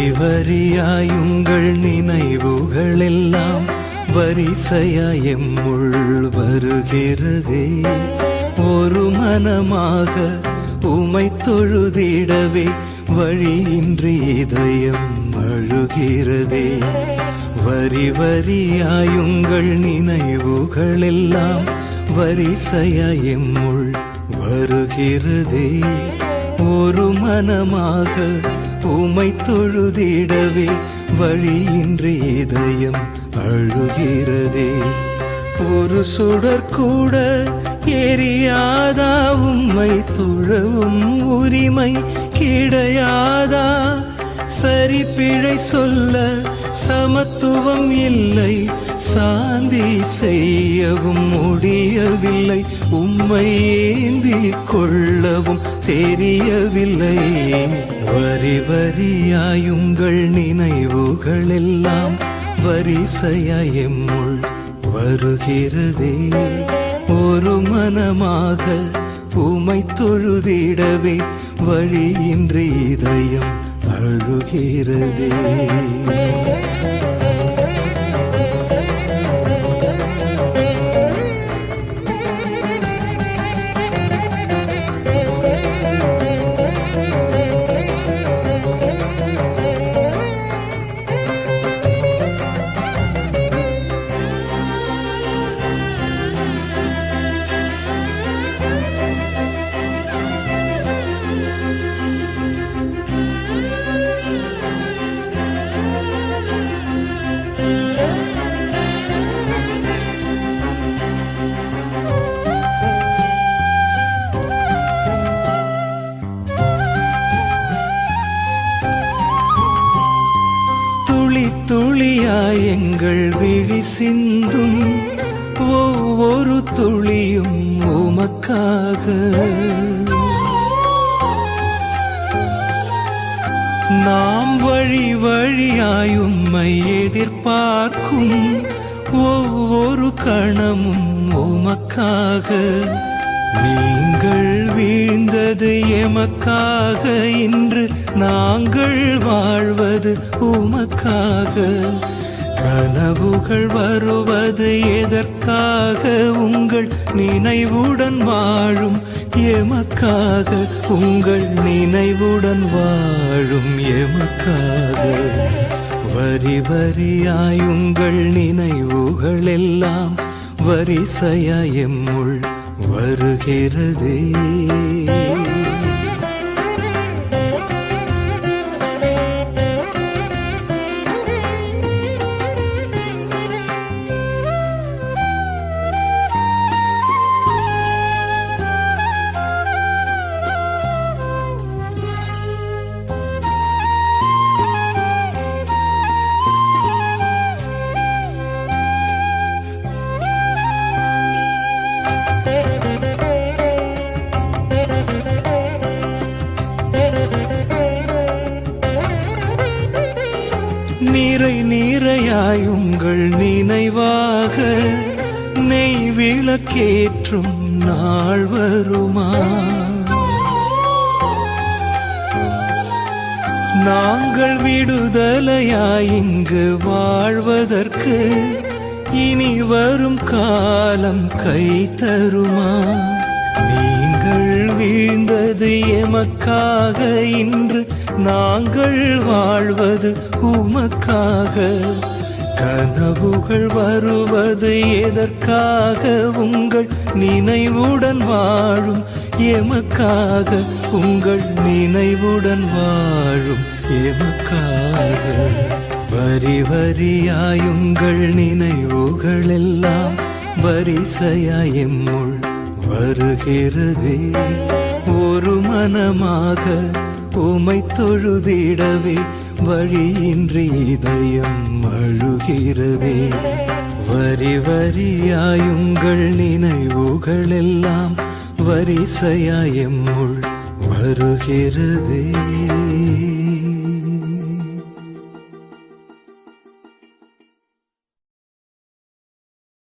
வரி வரியாயுங்கள் நினைவுகளெல்லாம் வரிசையாய் எம்முள் வருகிறதே. ஒரு மனமாக உமை தொழுதிடவே வழியின்றி இதயம் அழுகிறதே. வரி வரியாயுங்கள் நினைவுகளெல்லாம் வரிசையாய் எம்முள் வருகிறதே. ஒரு மனமாக உமை தொழுதிடவே வழியின்றி இதயம் அழுகிறதே. ஒரு சுடர் கூட எரியாதா? உம்மை துழவும் உரிமை கிடையாதா? சரி பிழை சொல்ல சமத்துவம் இல்லை. சா ஏந்தி செய்யவும் முடியவில்லை. உம்மை ஏந்தி கொள்ளவும் தெரியவில்லை. வரி வரியாயுங்கள் நினைவுகளெல்லாம் வரிசையாய் எம்முள் வருகிறதே. ஒரு மனமாக உமை தொழுதிடவே வழியின்றி இதயம் அழுகிறதே. துளியாய் எங்கள் விழி சிந்தும் ஒவ்வொரு துளியும் உமக்காக. நாம் வழி வழியாய் உம்மை எதிர்பார்க்கும் ஒவ்வொரு கணமும் உமக்காக. நீங்கள் வீழ்ந்தது எமக்காக இன்று நாங்கள் வாழ்வது உமக்காக. கனவுகள் வருவது எதற்காக உங்கள் நினைவுடன் வாழும் எமக்காக. உங்கள் நினைவுடன் வாழும் எமக்காக. வரி வரியாயுங்கள் நினைவுகள் எல்லாம் வரிசையா எம்முள் வருகிறதே. நீரை நீரையாய் உங்கள் நினைவாக நெய் விளக்கேற்றும் நாள் வருமா? நாங்கள் விடுதலையாய் இங்கு வாழ்வதற்கு இனி வரும் காலம் கை தருமா? நீங்கள் வீழ்ந்தது எமக்காக இன்று நாங்கள் வாழ்வது உமக்காக. கனவுகள் வருவது எதற்காக? உங்கள் நினைவுடன் வாழும் எமக்காக. உங்கள் நினைவுடன் வாழும் எமக்காக. வரி வரியாயுங்கள் நினைவுகளெல்லாம் வரிசையாயம்முள் வருகிறதே. ஒரு மனமாக உமை தொழுதிடவே வழியின்றி இதயம் அழுகிறதே. வரி வரியாயுங்கள் நினைவுகளெல்லாம் வரிசையாய் எம்முள் வருகிறதே.